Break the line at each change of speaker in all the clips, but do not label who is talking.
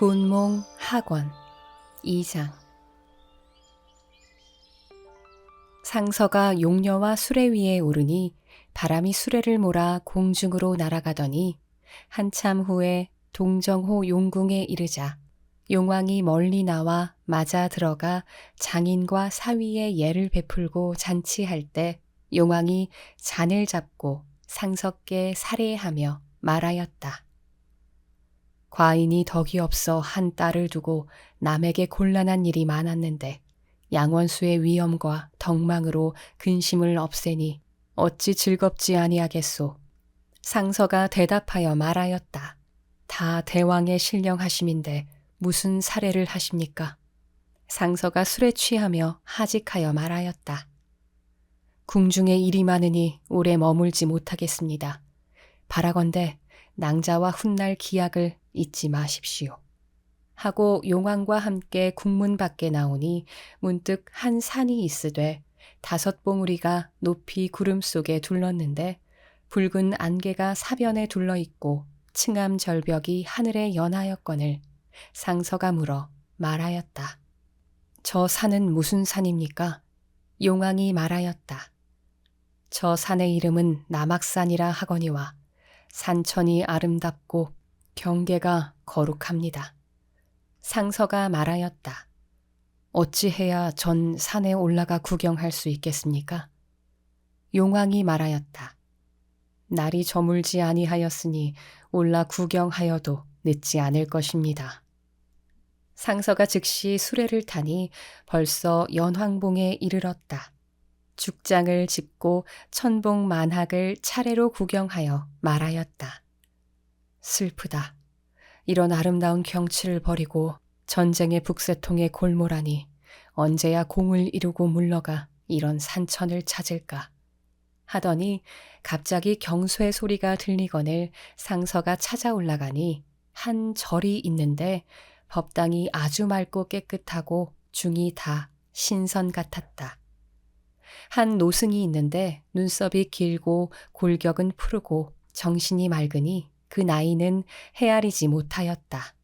곤몽 학원 2장 상서가 용녀와 수레 위에 오르니 바람이 수레를 몰아 공중으로 날아가더니 한참 후에 동정호 용궁에 이르자 용왕이 멀리 나와 맞아 들어가 장인과 사위의 예를 베풀고 잔치할 때 용왕이 잔을 잡고 상석께 살해하며 말하였다. 과인이 덕이 없어 한 딸을 두고 남에게 곤란한 일이 많았는데 양원수의 위엄과 덕망으로 근심을 없애니 어찌 즐겁지 아니하겠소. 상서가 대답하여 말하였다. 다 대왕의 신령하심인데 무슨 사례를 하십니까? 상서가 술에 취하며 하직하여 말하였다. 궁중에 일이 많으니 오래 머물지 못하겠습니다. 바라건대 낭자와 훗날 기약을 잊지 마십시오. 하고 용왕과 함께 국문 밖에 나오니 문득 한 산이 있으되 다섯 봉우리가 높이 구름 속에 둘렀는데 붉은 안개가 사변에 둘러 있고 층암 절벽이 하늘에 연하였거늘 상서가 물어 말하였다. 저 산은 무슨 산입니까? 용왕이 말하였다. 저 산의 이름은 남악산이라 하거니와 산천이 아름답고 경계가 거룩합니다. 상서가 말하였다. 어찌해야 전 산에 올라가 구경할 수 있겠습니까? 용왕이 말하였다. 날이 저물지 아니하였으니 올라 구경하여도 늦지 않을 것입니다. 상서가 즉시 수레를 타니 벌써 연황봉에 이르렀다. 죽장을 짓고 천봉 만학을 차례로 구경하여 말하였다. 슬프다. 이런 아름다운 경치를 버리고 전쟁의 북새통에 골몰하니 언제야 공을 이루고 물러가 이런 산천을 찾을까. 하더니 갑자기 경쇠 소리가 들리거늘 상서가 찾아 올라가니 한 절이 있는데 법당이 아주 맑고 깨끗하고 중이 다 신선 같았다. 한 노승이 있는데 눈썹이 길고 골격은 푸르고 정신이 맑으니 그 나이는 헤아리지 못하였다.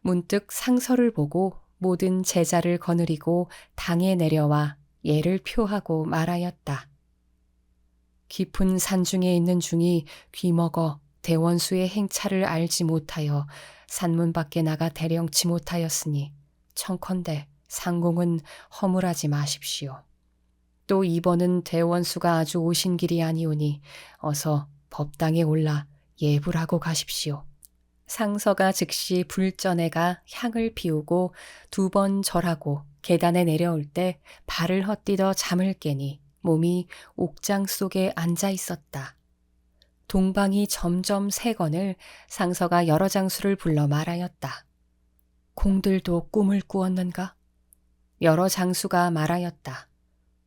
문득 상서를 보고 모든 제자를 거느리고 당에 내려와 예를 표하고 말하였다. 깊은 산중에 있는 중이 귀먹어 대원수의 행차를 알지 못하여 산문 밖에 나가 대령치 못하였으니 청컨대 상공은 허물하지 마십시오. 또 이번은 대원수가 아주 오신 길이 아니오니 어서 법당에 올라 예불 하고 가십시오. 상서가 즉시 불전에가 향을 피우고 두 번 절하고 계단에 내려올 때 발을 헛디뎌 잠을 깨니 몸이 옥장 속에 앉아 있었다. 동방이 점점 새건을 상서가 여러 장수를 불러 말하였다. 공들도 꿈을 꾸었는가? 여러 장수가 말하였다.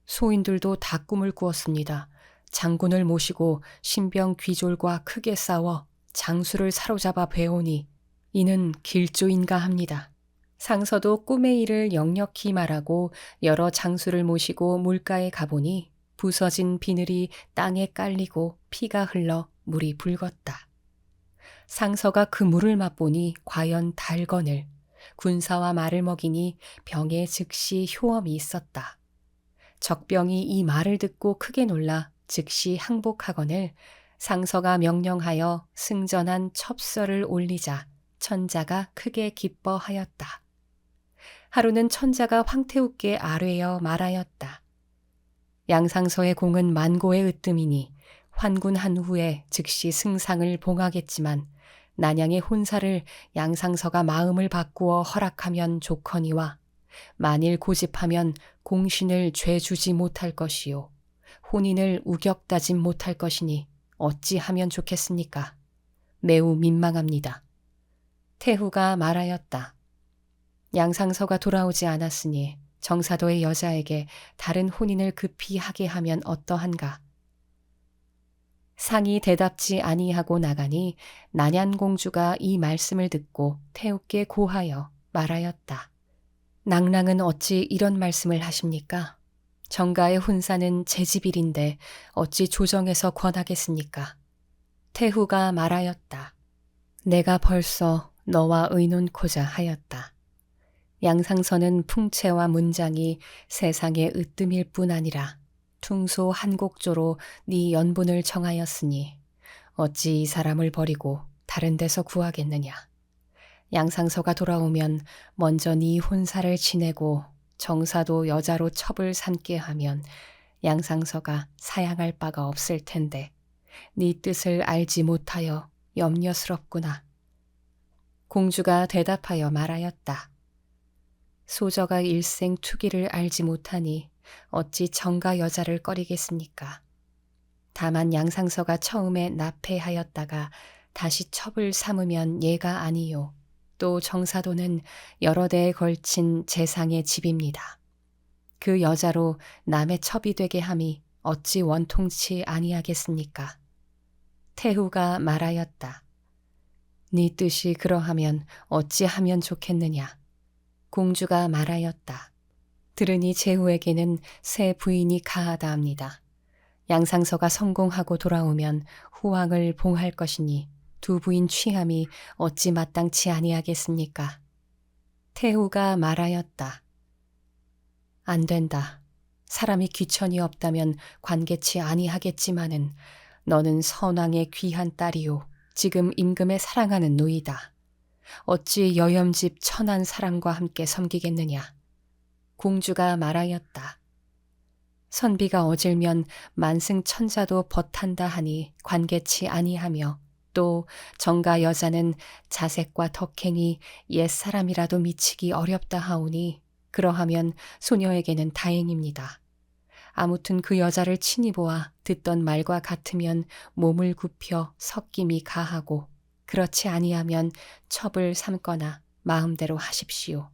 소인들도 다 꿈을 꾸었습니다. 장군을 모시고 신병 귀졸과 크게 싸워 장수를 사로잡아 배우니 이는 길조인가 합니다. 상서도 꿈의 일을 역력히 말하고 여러 장수를 모시고 물가에 가보니 부서진 비늘이 땅에 깔리고 피가 흘러 물이 붉었다. 상서가 그 물을 맛보니 과연 달거늘 군사와 말을 먹이니 병에 즉시 효험이 있었다. 적병이 이 말을 듣고 크게 놀라 즉시 항복하거늘 상서가 명령하여 승전한 첩서를 올리자 천자가 크게 기뻐하였다. 하루는 천자가 황태욱께 아뢰어 말하였다. 양상서의 공은 만고의 으뜸이니 환군한 후에 즉시 승상을 봉하겠지만 난양의 혼사를 양상서가 마음을 바꾸어 허락하면 좋거니와 만일 고집하면 공신을 죄 주지 못할 것이요. 혼인을 우격다짐 못할 것이니 어찌하면 좋겠습니까? 매우 민망합니다. 태후가 말하였다. 양상서가 돌아오지 않았으니 정사도의 여자에게 다른 혼인을 급히 하게 하면 어떠한가? 상이 대답지 아니하고 나가니 난얀공주가 이 말씀을 듣고 태우께 고하여 말하였다. 낭랑은 어찌 이런 말씀을 하십니까? 정가의 혼사는 제 집일인데 어찌 조정해서 권하겠습니까? 태후가 말하였다. 내가 벌써 너와 의논코자 하였다. 양상선은 풍채와 문장이 세상의 으뜸일 뿐 아니라 퉁소 한곡조로 네 연분을 정하였으니 어찌 이 사람을 버리고 다른 데서 구하겠느냐. 양상서가 돌아오면 먼저 네 혼사를 지내고 정사도 여자로 첩을 삼게 하면 양상서가 사양할 바가 없을 텐데 네 뜻을 알지 못하여 염려스럽구나. 공주가 대답하여 말하였다. 소저가 일생 투기를 알지 못하니 어찌 정가 여자를 꺼리겠습니까? 다만 양상서가 처음에 납해하였다가 다시 첩을 삼으면 예가 아니요. 또 정사도는 여러 대에 걸친 재상의 집입니다. 그 여자로 남의 첩이 되게 함이 어찌 원통치 아니하겠습니까? 태후가 말하였다. 네 뜻이 그러하면 어찌하면 좋겠느냐? 공주가 말하였다. 들으니 제후에게는 새 부인이 가하다 합니다. 양상서가 성공하고 돌아오면 후왕을 봉할 것이니 두 부인 취함이 어찌 마땅치 아니하겠습니까? 태후가 말하였다. 안 된다. 사람이 귀천이 없다면 관계치 아니하겠지만은 너는 선왕의 귀한 딸이요. 지금 임금의 사랑하는 누이다. 어찌 여염집 천한 사람과 함께 섬기겠느냐. 공주가 말하였다. 선비가 어질면 만승 천자도 버탄다 하니 관계치 아니하며 또 정가 여자는 자색과 덕행이 옛 사람이라도 미치기 어렵다 하오니 그러하면 소녀에게는 다행입니다. 아무튼 그 여자를 친히 보아 듣던 말과 같으면 몸을 굽혀 섞임이 가하고 그렇지 아니하면 첩을 삼거나 마음대로 하십시오.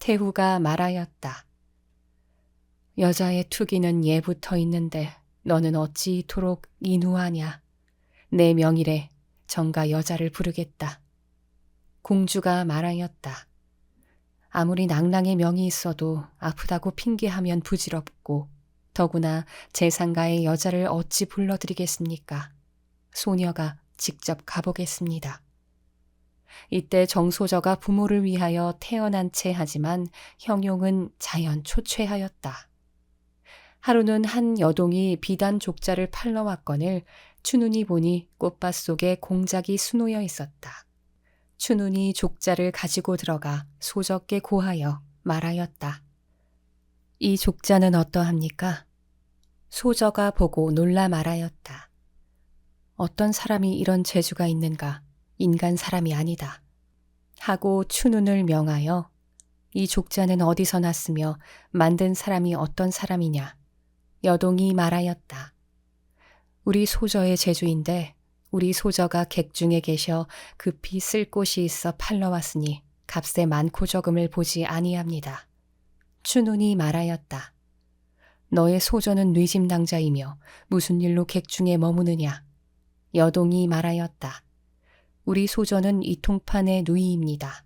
태후가 말하였다. 여자의 투기는 예부터 있는데 너는 어찌 이토록 인후하냐. 내 명일에 정가 여자를 부르겠다. 공주가 말하였다. 아무리 낭랑의 명이 있어도 아프다고 핑계하면 부질없고 더구나 재상가의 여자를 어찌 불러드리겠습니까? 소녀가 직접 가보겠습니다. 이때 정소저가 부모를 위하여 태어난 채 하지만 형용은 자연 초췌하였다. 하루는 한 여동이 비단 족자를 팔러 왔거늘 추눈이 보니 꽃밭 속에 공작이 수놓여 있었다. 추눈이 족자를 가지고 들어가 소적게 고하여 말하였다. 이 족자는 어떠합니까? 소저가 보고 놀라 말하였다. 어떤 사람이 이런 재주가 있는가? 인간 사람이 아니다. 하고 추눈을 명하여 이 족자는 어디서 났으며 만든 사람이 어떤 사람이냐? 여동이 말하였다. 우리 소저의 재주인데 우리 소저가 객중에 계셔 급히 쓸 곳이 있어 팔러 왔으니 값에 많고 적음을 보지 아니합니다. 추눈이 말하였다. 너의 소저는 뇌짐당자이며 무슨 일로 객중에 머무느냐? 여동이 말하였다. 우리 소저는 이통판의 누이입니다.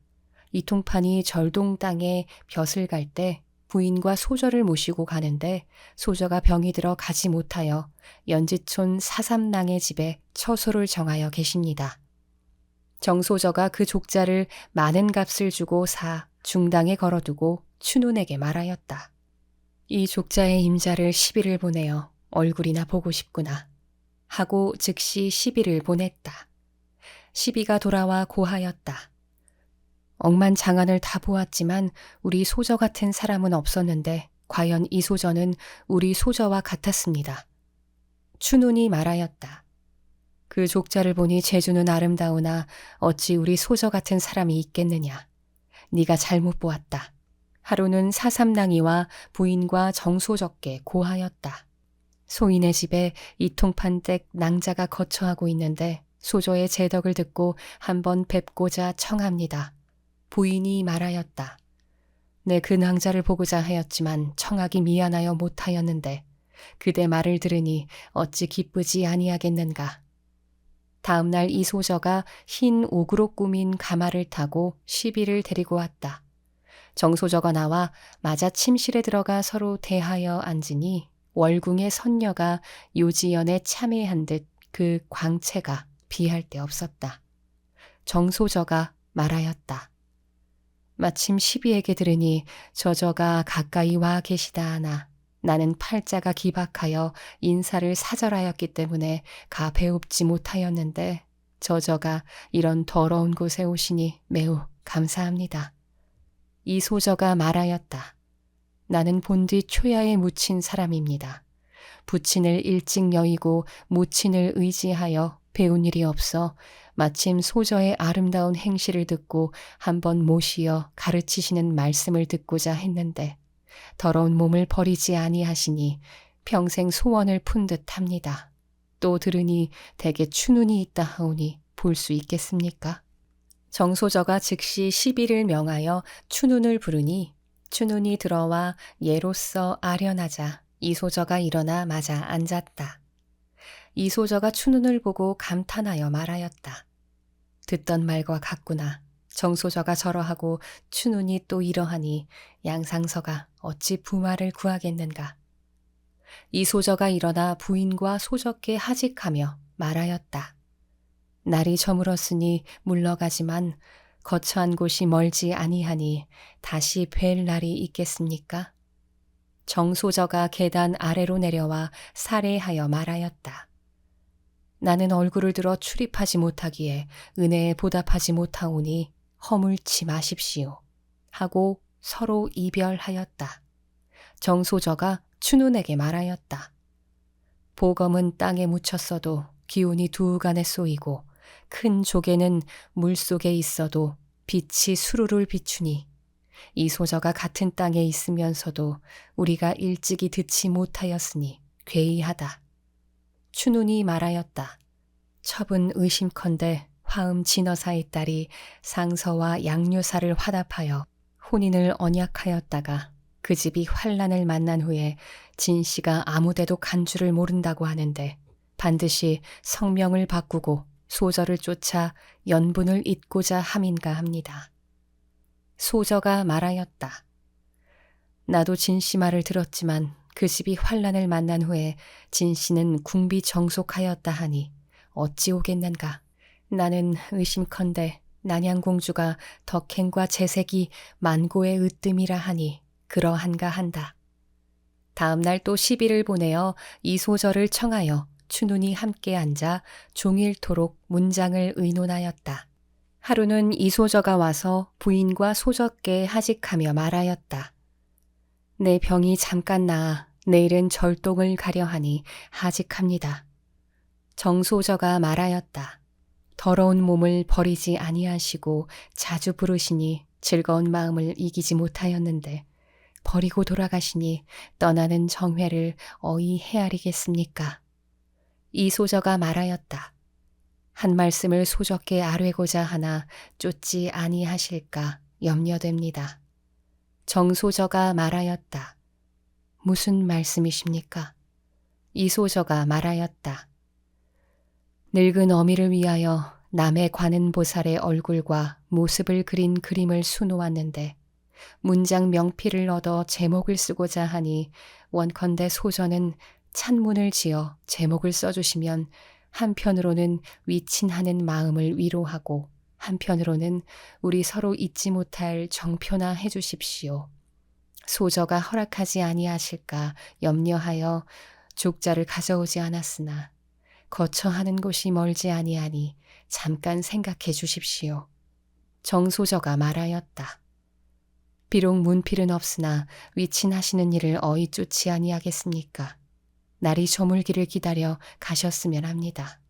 이통판이 절동 땅에 벼슬 갈 때 부인과 소저를 모시고 가는데 소저가 병이 들어 가지 못하여 연지촌 사삼낭의 집에 처소를 정하여 계십니다. 정소저가 그 족자를 많은 값을 주고 사 중당에 걸어두고 추눈에게 말하였다. 이 족자의 임자를 시비를 보내어 얼굴이나 보고 싶구나. 하고 즉시 시비를 보냈다. 시비가 돌아와 고하였다. 억만장안을 다 보았지만 우리 소저 같은 사람은 없었는데 과연 이 소저는 우리 소저와 같았습니다. 추눈이 말하였다. 그 족자를 보니 제주는 아름다우나 어찌 우리 소저 같은 사람이 있겠느냐. 네가 잘못 보았다. 하루는 사삼낭이와 부인과 정소적게 고하였다. 소인의 집에 이통판댁 낭자가 거처하고 있는데 소조의 제덕을 듣고 한번 뵙고자 청합니다. 부인이 말하였다. 내그 낭자를 보고자 하였지만 청하기 미안하여 못하였는데 그대 말을 들으니 어찌 기쁘지 아니하겠는가. 다음 날 이 소저가 흰 옥으로 꾸민 가마를 타고 시비를 데리고 왔다. 정소저가 나와 마자 침실에 들어가 서로 대하여 앉으니 월궁의 선녀가 요지연에 참회한 듯 그 광채가 비할 데 없었다. 정소저가 말하였다. 마침 시비에게 들으니 저저가 가까이 와 계시다 하나 나는 팔자가 기박하여 인사를 사절하였기 때문에 가 배웁지 못하였는데 저저가 이런 더러운 곳에 오시니 매우 감사합니다. 이 소저가 말하였다. 나는 본디 초야에 묻힌 사람입니다. 부친을 일찍 여의고 무친을 의지하여 배운 일이 없어 마침 소저의 아름다운 행실을 듣고 한번 모시어 가르치시는 말씀을 듣고자 했는데 더러운 몸을 버리지 아니하시니 평생 소원을 푼 듯합니다. 또 들으니 대개 추눈이 있다 하오니 볼 수 있겠습니까? 정소저가 즉시 시비를 명하여 추눈을 부르니 추눈이 들어와 예로써 아련하자 이소저가 일어나 맞아 앉았다. 이소저가 추눈을 보고 감탄하여 말하였다. 듣던 말과 같구나. 정소저가 저러하고 추눈이 또 이러하니 양상서가 어찌 부마를 구하겠는가. 이소저가 일어나 부인과 소적께 하직하며 말하였다. 날이 저물었으니 물러가지만 거처한 곳이 멀지 아니하니 다시 뵐 날이 있겠습니까? 정소저가 계단 아래로 내려와 살해하여 말하였다. 나는 얼굴을 들어 출입하지 못하기에 은혜에 보답하지 못하오니 허물치 마십시오. 하고 서로 이별하였다. 정소저가 추눈에게 말하였다. 보검은 땅에 묻혔어도 기운이 두간에 쏘이고 큰 조개는 물 속에 있어도 빛이 수루를 비추니 이 소저가 같은 땅에 있으면서도 우리가 일찍이 듣지 못하였으니 괴이하다. 추눈이 말하였다. 첩은 의심컨대 화음 진어사의 딸이 상서와 양류사를 화답하여 혼인을 언약하였다가 그 집이 환란을 만난 후에 진 씨가 아무데도 간 줄을 모른다고 하는데 반드시 성명을 바꾸고 소저를 쫓아 연분을 잇고자 함인가 합니다. 소저가 말하였다. 나도 진 씨 말을 들었지만 그 집이 환란을 만난 후에 진 씨는 궁비 정속하였다 하니 어찌 오겠는가. 나는 의심컨대 난양공주가 덕행과 재색이 만고의 으뜸이라 하니 그러한가 한다. 다음 날 또 시비를 보내어 이 소절을 청하여 추눈이 함께 앉아 종일토록 문장을 의논하였다. 하루는 이 소저가 와서 부인과 소적께 하직하며 말하였다. 내 병이 잠깐 나아 내일은 절동을 가려 하니 하직합니다. 정소저가 말하였다. 더러운 몸을 버리지 아니하시고 자주 부르시니 즐거운 마음을 이기지 못하였는데 버리고 돌아가시니 떠나는 정회를 어이 헤아리겠습니까? 이 소저가 말하였다. 한 말씀을 소적게 아뢰고자 하나 쫓지 아니하실까 염려됩니다. 정소저가 말하였다. 무슨 말씀이십니까? 이 소저가 말하였다. 늙은 어미를 위하여 남의 관은 보살의 얼굴과 모습을 그린 그림을 수놓았는데 문장 명피를 얻어 제목을 쓰고자 하니 원컨대 소저는 찬문을 지어 제목을 써주시면 한편으로는 위친하는 마음을 위로하고 한편으로는 우리 서로 잊지 못할 정표나 해주십시오. 소저가 허락하지 아니하실까 염려하여 족자를 가져오지 않았으나 거처 하는 곳이 멀지 아니하니 잠깐 생각해 주십시오. 정소저가 말하였다. 비록 문필은 없으나 위친하시는 일을 어이 쫓지 아니하겠습니까? 날이 저물기를 기다려 가셨으면 합니다.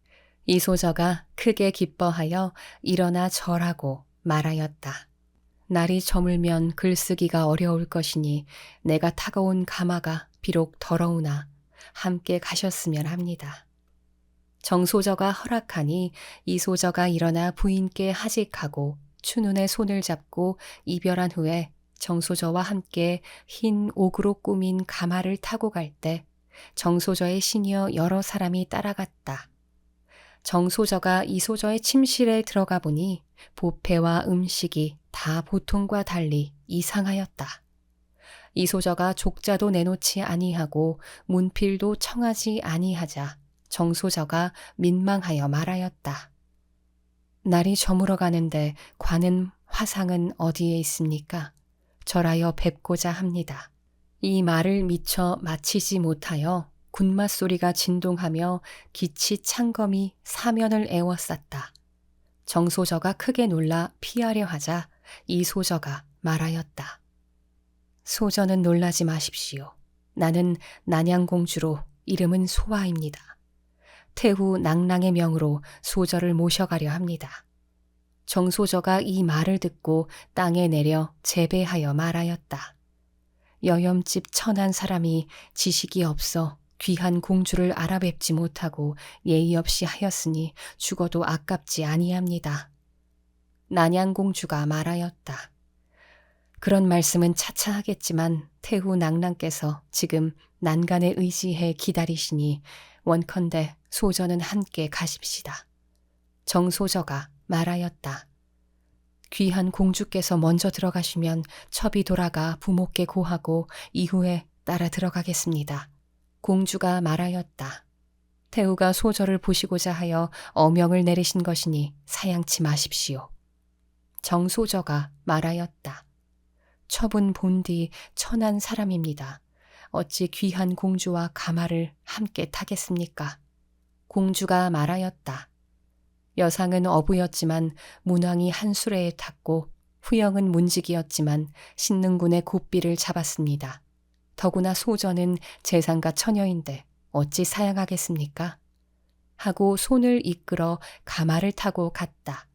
이 소저가 크게 기뻐하여 일어나 절하고 말하였다. 날이 저물면 글쓰기가 어려울 것이니 내가 타고온 가마가 비록 더러우나 함께 가셨으면 합니다. 정소저가 허락하니 이소저가 일어나 부인께 하직하고 추눈의 손을 잡고 이별한 후에 정소저와 함께 흰 옥으로 꾸민 가마를 타고 갈 때 정소저의 신이어 여러 사람이 따라갔다. 정소저가 이소저의 침실에 들어가 보니 보패와 음식이 다 보통과 달리 이상하였다. 이소저가 족자도 내놓지 아니하고 문필도 청하지 아니하자 정소저가 민망하여 말하였다. 날이 저물어 가는데 관은 화상은 어디에 있습니까? 절하여 뵙고자 합니다. 이 말을 미처 마치지 못하여 군맛 소리가 진동하며 기치 창검이 사면을 에워쌌다. 정소저가 크게 놀라 피하려 하자 이 소저가 말하였다. 소저는 놀라지 마십시오. 나는 난양공주로 이름은 소아입니다. 태후 낭랑의 명으로 소저를 모셔가려 합니다. 정소저가 이 말을 듣고 땅에 내려 재배하여 말하였다. 여염집 천한 사람이 지식이 없어 귀한 공주를 알아뵙지 못하고 예의 없이 하였으니 죽어도 아깝지 아니합니다. 난양공주가 말하였다. 그런 말씀은 차차 하겠지만 태후 낭랑께서 지금 난간에 의지해 기다리시니 원컨대 소저는 함께 가십시다. 정소저가 말하였다. 귀한 공주께서 먼저 들어가시면 첩이 돌아가 부모께 고하고 이후에 따라 들어가겠습니다. 공주가 말하였다. 태우가 소저를 보시고자 하여 어명을 내리신 것이니 사양치 마십시오. 정소저가 말하였다. 첩은 본디 천한 사람입니다. 어찌 귀한 공주와 가마를 함께 타겠습니까? 공주가 말하였다. 여상은 어부였지만 문왕이 한수레에 탔고 후영은 문직이었지만 신능군의 고삐를 잡았습니다. 더구나 소전은 재상과 처녀인데 어찌 사양하겠습니까? 하고 손을 이끌어 가마를 타고 갔다.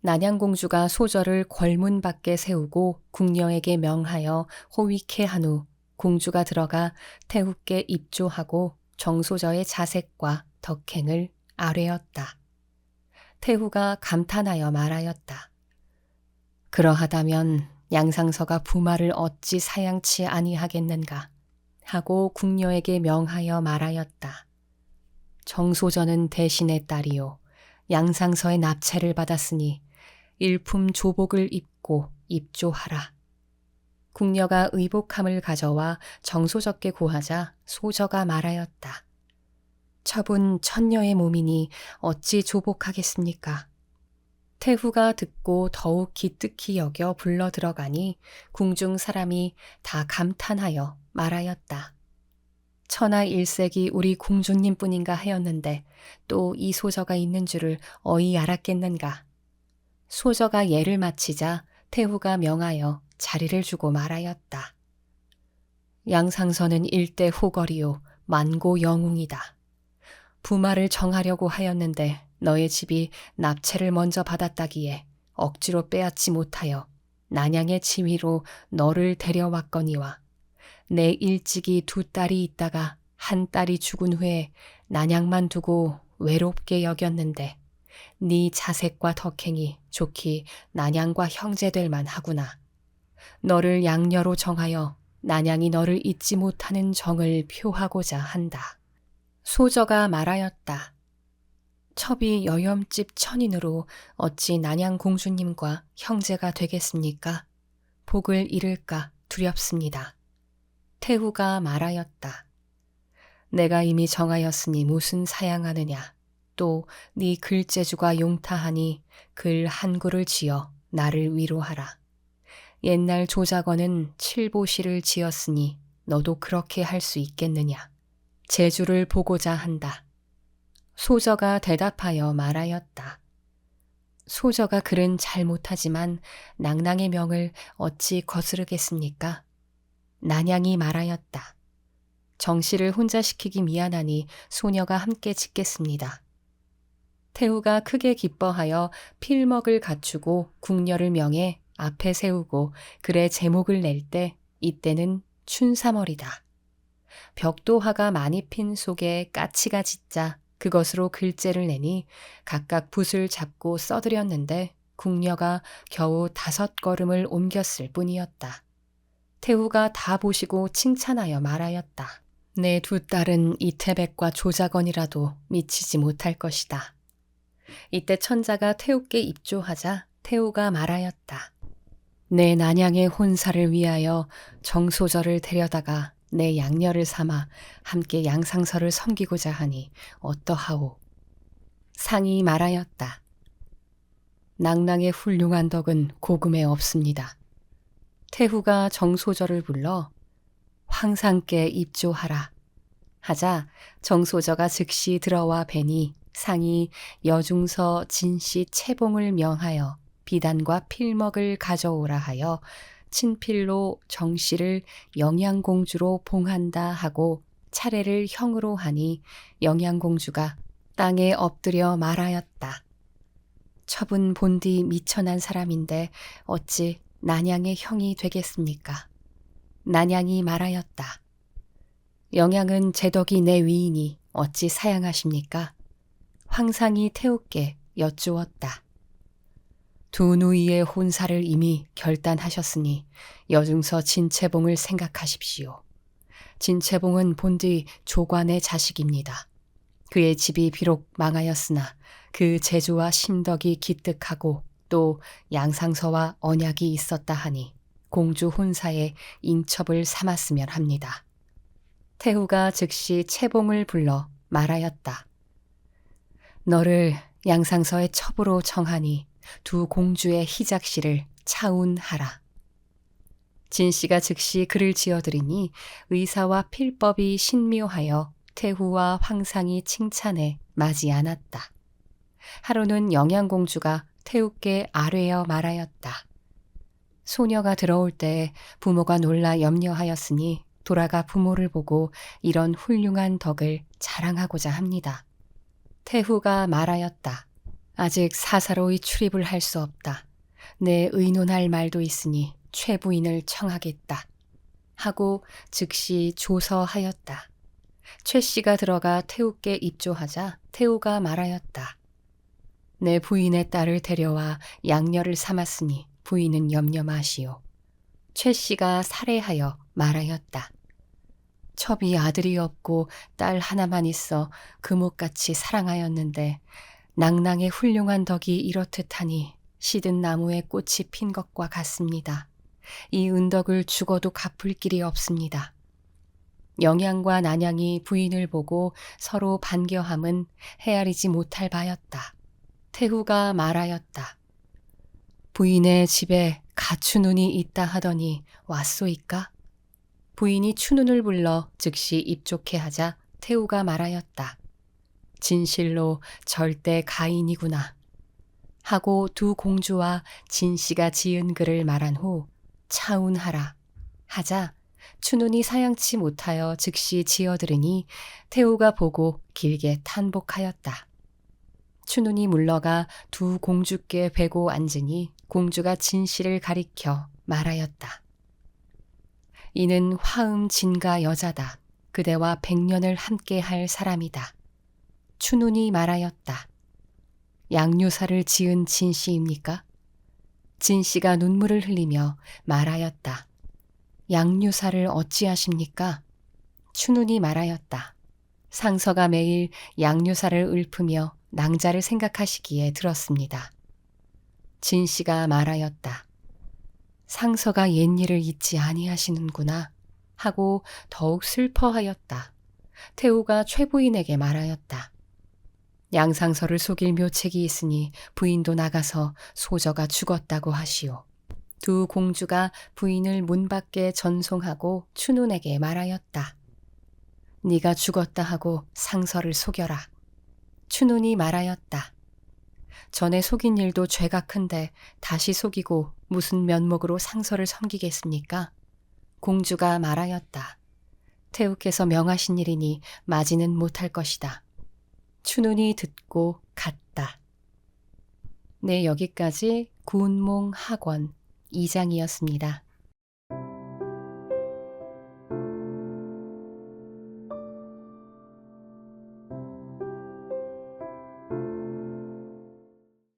난양공주가 소저를 궐문 밖에 세우고 궁녀에게 명하여 호위케 한 후 공주가 들어가 태우께 입조하고 정소저의 자색과 덕행을 아뢰었다. 태후가 감탄하여 말하였다. 그러하다면 양상서가 부마를 어찌 사양치 아니하겠는가 하고 궁녀에게 명하여 말하였다. 정소전은 대신의 딸이요 양상서의 납체를 받았으니 일품 조복을 입고 입조하라. 궁녀가 의복함을 가져와 정소적께 고하자 소저가 말하였다. 첩은 천녀의 몸이니 어찌 조복하겠습니까? 태후가 듣고 더욱 기특히 여겨 불러 들어가니 궁중 사람이 다 감탄하여 말하였다. 천하 일색이 우리 공주님 뿐인가 하였는데 또 이 소저가 있는 줄을 어이 알았겠는가. 소저가 예를 마치자 태후가 명하여 자리를 주고 말하였다. 양상선은 일대 호거리요 만고 영웅이다. 부마를 정하려고 하였는데 너의 집이 납체를 먼저 받았다기에 억지로 빼앗지 못하여 난양의 지위로 너를 데려왔거니와 내 일찍이 두 딸이 있다가 한 딸이 죽은 후에 난양만 두고 외롭게 여겼는데 네 자색과 덕행이 좋기 난양과 형제될 만하구나. 너를 양녀로 정하여 난양이 너를 잊지 못하는 정을 표하고자 한다. 소저가 말하였다. 첩이 여염집 천인으로 어찌 난양 공주님과 형제가 되겠습니까? 복을 잃을까 두렵습니다. 태후가 말하였다. 내가 이미 정하였으니 무슨 사양하느냐. 또 네 글재주가 용타하니 글 한 구를 지어 나를 위로하라. 옛날 조작원은 칠보시를 지었으니 너도 그렇게 할 수 있겠느냐. 제주를 보고자 한다. 소저가 대답하여 말하였다. 소저가 글은 잘 못하지만 낭낭의 명을 어찌 거스르겠습니까? 난양이 말하였다. 정씨를 혼자 시키기 미안하니 소녀가 함께 짓겠습니다. 태우가 크게 기뻐하여 필먹을 갖추고 궁녀를 명해 앞에 세우고 글의 제목을 낼 때 이때는 춘삼월이다. 벽도화가 많이 핀 속에 까치가 짖자 그것으로 글재를 내니 각각 붓을 잡고 써드렸는데 궁녀가 겨우 다섯 걸음을 옮겼을 뿐이었다. 태후가 다 보시고 칭찬하여 말하였다. 내 두 딸은 이태백과 조작원이라도 미치지 못할 것이다. 이때 천자가 태우께 입조하자 태우가 말하였다. 내 난양의 혼사를 위하여 정소절을 데려다가 내 양녀를 삼아 함께 양상서를 섬기고자 하니 어떠하오? 상이 말하였다. 낭낭의 훌륭한 덕은 고금에 없습니다. 태후가 정소저를 불러 황상께 입조하라 하자 정소저가 즉시 들어와 뵈니 상이 여중서 진씨 채봉을 명하여 비단과 필먹을 가져오라 하여 친필로 정 씨를 영양공주로 봉한다 하고 차례를 형으로 하니 영양공주가 땅에 엎드려 말하였다. 첩은 본디 미천한 사람인데 어찌 난양의 형이 되겠습니까? 난양이 말하였다. 영양은 제덕이 내 위이니 어찌 사양하십니까? 황상이 태우께 여쭈었다. 두 누이의 혼사를 이미 결단하셨으니 여중서 진채봉을 생각하십시오. 진채봉은 본디 조관의 자식입니다. 그의 집이 비록 망하였으나 그 재주와 심덕이 기특하고 또 양상서와 언약이 있었다 하니 공주 혼사에 인첩을 삼았으면 합니다. 태후가 즉시 채봉을 불러 말하였다. 너를 양상서의 첩으로 정하니 두 공주의 희작시를 차운하라. 진 씨가 즉시 글을 지어드리니 의사와 필법이 신묘하여 태후와 황상이 칭찬해 마지 않았다. 하루는 영양공주가 태우께 아뢰어 말하였다. 소녀가 들어올 때 부모가 놀라 염려하였으니 돌아가 부모를 보고 이런 훌륭한 덕을 자랑하고자 합니다. 태후가 말하였다. 아직 사사로이 출입을 할 수 없다. 내 의논할 말도 있으니 최 부인을 청하겠다. 하고 즉시 조서하였다. 최 씨가 들어가 태우께 입조하자 태우가 말하였다. 내 부인의 딸을 데려와 양녀를 삼았으니 부인은 염려 마시오. 최 씨가 살해하여 말하였다. 첩이 아들이 없고 딸 하나만 있어 금옥같이 사랑하였는데 낭낭의 훌륭한 덕이 이렇듯 하니 시든 나무에 꽃이 핀 것과 같습니다. 이 은덕을 죽어도 갚을 길이 없습니다. 영양과 난양이 부인을 보고 서로 반겨함은 헤아리지 못할 바였다. 태후가 말하였다. 부인의 집에 가추눈이 있다 하더니 왔소이까? 부인이 추눈을 불러 즉시 입족해 하자 태우가 말하였다. 진실로 절대 가인이구나. 하고 두 공주와 진씨가 지은 글을 말한 후 차운하라 하자 추눈이 사양치 못하여 즉시 지어들으니 태우가 보고 길게 탄복하였다. 추눈이 물러가 두 공주께 베고 앉으니 공주가 진씨를 가리켜 말하였다. 이는 화음 진가 여자다. 그대와 백년을 함께 할 사람이다. 추눈이 말하였다. 양요사를 지은 진씨입니까? 진씨가 눈물을 흘리며 말하였다. 양요사를 어찌하십니까? 추눈이 말하였다. 상서가 매일 양요사를 읊으며 낭자를 생각하시기에 들었습니다. 진씨가 말하였다. 상서가 옛일을 잊지 아니하시는구나 하고 더욱 슬퍼하였다. 태우가 최부인에게 말하였다. 양상서를 속일 묘책이 있으니 부인도 나가서 소저가 죽었다고 하시오. 두 공주가 부인을 문 밖에 전송하고 추눈에게 말하였다. 네가 죽었다 하고 상서를 속여라. 추눈이 말하였다. 전에 속인 일도 죄가 큰데 다시 속이고 무슨 면목으로 상서를 섬기겠습니까? 공주가 말하였다. 태우께서 명하신 일이니 마지는 못할 것이다. 추눈이 듣고 갔다. 네, 여기까지 구운몽 학원 2장이었습니다.